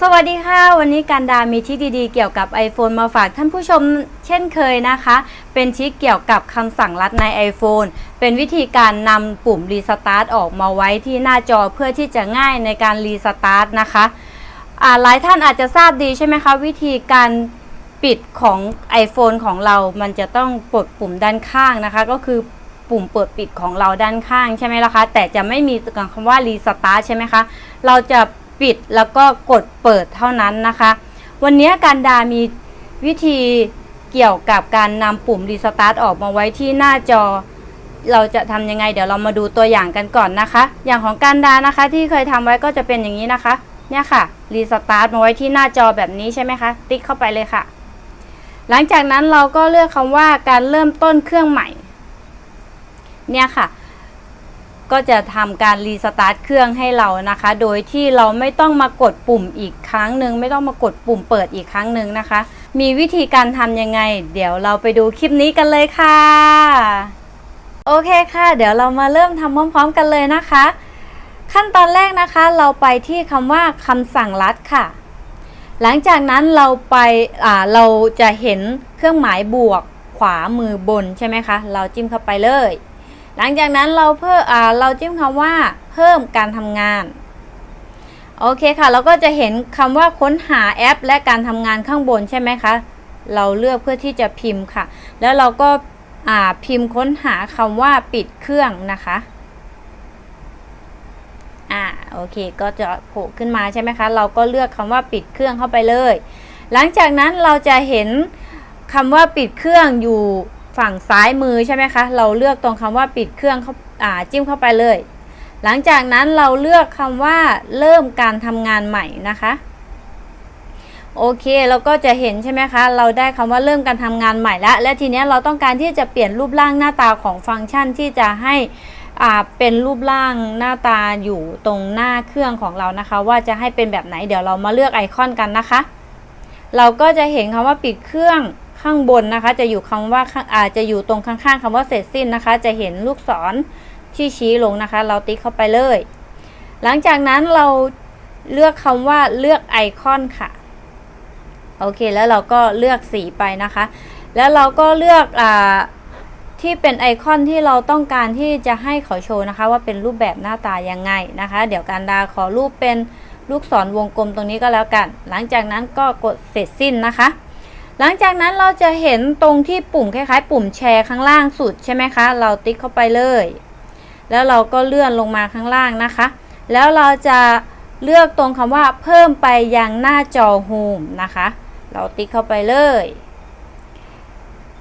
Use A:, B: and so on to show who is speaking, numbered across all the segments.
A: สวัสดีค่ะ วันนี้การดามีทิคดีๆ เกี่ยวกับ iPhone มาฝากท่านผู้ชมเช่นเคยนะคะ เป็นทิคเกี่ยวกับคำสั่งลัดใน iPhone เป็นวิธีการนำปุ่มรีสตาร์ทออกมาไว้ที่หน้าจอเพื่อที่จะง่ายในการรีสตาร์ทนะคะหลายท่านอาจจะทราบดีใช่ไหมคะ วิธีการปิดของ iPhone ของเรา มันจะต้องปลดปุ่มด้านข้างนะคะ ก็คือปุ่มเปิดปิดของเราด้านข้างใช่ไหมล่ะคะ แต่จะไม่มีคำว่ารีสตาร์ทใช่ไหมคะ เราจะ ปิดแล้วก็กดเปิดเท่านั้นนะคะ วันนี้การดามีวิธีเกี่ยวกับการนำปุ่มรีสตาร์ทออกมาไว้ที่หน้าจอ เราจะทำยังไง เดี๋ยวเรามาดูตัวอย่างกันก่อนนะคะ อย่างของการดานะคะที่เคยทำไว้ก็จะเป็นอย่างนี้นะคะ เนี่ยค่ะรีสตาร์ทมาไว้ที่หน้าจอแบบนี้ใช่ไหมคะติ๊กเข้าไปเลยค่ะ หลังจากนั้นเราก็เลือกคำว่าการเริ่มต้นเครื่องใหม่ เนี่ยค่ะ ก็จะทำการรีสตาร์ทเครื่องให้เรานะคะ โดยที่เราไม่ต้องมากดปุ่มอีกครั้งหนึ่งไม่ต้องมากดปุ่มเปิดอีกครั้งหนึ่งนะคะ มีวิธีการทำยังไง เดี๋ยวเราไปดูคลิปนี้กันเลยค่ะ โอเคค่ะ เดี๋ยวเรามาเริ่มทำพร้อม ๆ กันเลยนะคะ ขั้นตอนแรกนะคะ เราไปที่คำว่าคำสั่งลัดค่ะ หลังจากนั้นเราไปอ่าเราจะเห็นเครื่องหมายบวกขวามือบนใช่ไหมคะ เราจิ้มเข้าไปเลย หลังจากนั้นเราเพิ่มอ่าเราจิ้มคำว่า เพิ่มการทำงาน โอเคค่ะ เราก็จะเห็นคำว่าค้นหาแอป และการทำงานข้างบนใช่ไหมคะ เราเลือกเพื่อที่จะพิมพ์ค่ะ แล้วเราก็พิมพ์ค้นหาคำว่าปิดเครื่องนะคะอ่าโอเค ก็จะโผล่ขึ้นมาใช่ไหมคะ เราก็เลือกคำว่าปิดเครื่องเข้าไปเลย หลังจากนั้นเราจะเห็นคำว่าปิดเครื่องอยู่ ฝั่งซ้ายมือใช่ไหมคะ เราเลือกตรงคำว่าปิดเครื่องเข้าอ่าจิ้มเข้าไปเลย หลังจากนั้นเราเลือกคำว่าเริ่มการทำงานใหม่นะคะโอเคเราก็จะเห็นใช่ไหมคะ เราได้คำว่าเริ่มการทำงานใหม่แล้วและทีนี้เราต้องการที่จะเปลี่ยนรูปร่างหน้าตาของฟังก์ชันที่จะให้เป็นรูปร่างหน้าตาอยู่ตรงหน้าเครื่องของเรานะคะ ว่าจะให้เป็นแบบไหนเดี๋ยวเรามาเลือกไอคอนกันนะคะ เราก็จะเห็นคำว่าปิดเครื่อง ข้างบนนะคะ จะอยู่คำว่าอาจจะอยู่ตรงข้างๆคำว่าเสร็จสิ้นนะคะ จะเห็นลูกศรที่ชี้ลงนะคะ เราติ๊กเข้าไปเลย หลังจากนั้นเราเลือกคำว่าเลือกไอคอนค่ะ โอเค แล้วเราก็เลือกสีไปนะคะ แล้วเราก็เลือกอที่เป็นไอคอนที่เราต้องการที่จะให้เขาโชว์นะคะ ว่าเป็นรูปแบบหน้าตายังไงนะคะ เดี๋ยวการดาขอรูปเป็นลูกศรวงกลมตรงนี้ก็แล้วกัน หลังจากนั้นก็กดเสร็จสิ้นนะคะ หลังจากนั้นเราจะเห็นตรงที่ปุ่มคล้ายๆ ปุ่มแชร์ข้างล่างสุดใช่ไหมคะ เราติ๊กเข้าไปเลย แล้วเราก็เลื่อนลงมาข้างล่างนะคะ แล้วเราจะเลือกตรงคำว่าเพิ่มไปยังหน้าจอโฮมนะคะ เราติ๊กเข้าไปเลย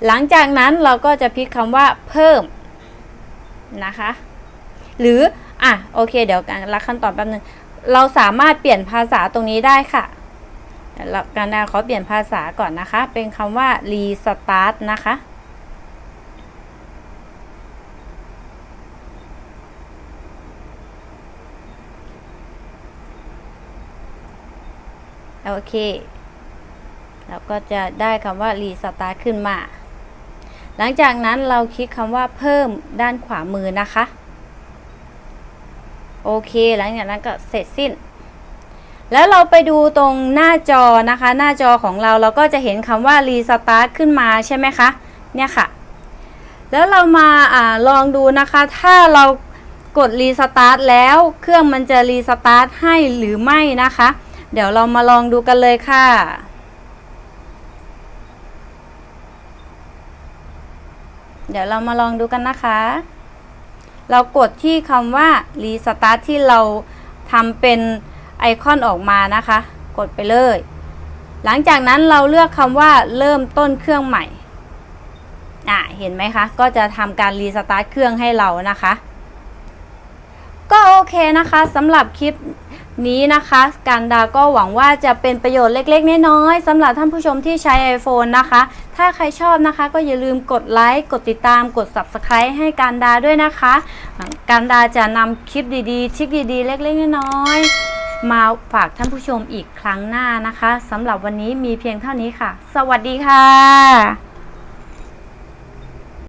A: หลังจากนั้นเราก็จะพลิกคำว่าเพิ่มนะคะ หรืออะโอเคเดี๋ยวการละขั้นตอนแป๊บนึงเราสามารถเปลี่ยนภาษาตรงนี้ได้ค่ะ การดาขอเปลี่ยนภาษาก่อนนะคะ เป็นคำว่า restart นะคะ โอเคเราก็จะได้คำว่า restart ขึ้นมา หลังจากนั้นเราคลิกคำว่าเพิ่มด้านขวามือนะคะ โอเค หลังจากนั้นก็เสร็จสิ้น แล้วเราไปดูตรงหน้าจอนะคะ หน้าจอของเราเราก็จะเห็นคำว่า restart ขึ้นมาใช่ไหมคะเนี่ยค่ะ แล้วเรามาอาลองดูนะคะ ถ้าเรากด restart แล้วเครื่องมันจะ restart ให้หรือไม่นะคะ เดี๋ยวเรามาลองดูกันเลยค่ะเดี๋ยวเรามาลองดูกันนะคะ เรากดที่คำว่า restart ที่เราทำเป็น ไอคอนออกมานะคะ กดไปเลย หลังจากนั้นเราเลือกคำว่าเริ่มต้นเครื่องใหม่อะเห็นไหมคะ ก็จะทำการรีสตาร์ทเครื่องให้เรานะคะ ก็โอเคนะคะสำหรับคลิปนี้นะคะการดาก็หวังว่าจะเป็นประโยชน์เล็กๆ น้อยๆสำหรับท่านผู้ชมที่ใช้ iPhone นะคะ ถ้าใครชอบนะคะ ก็อย่าลืมกดไลค์ กดติดตาม กด Subscribe ให้การดาด้วยนะคะ การดาจะนำคลิปดีๆทริคดีๆ เล็กๆ น้อยๆ มาฝากท่านผู้ชมอีกครั้งหน้านะคะสำหรับวันนี้มีเพียงเท่านี้ค่ะ สวัสดีค่ะ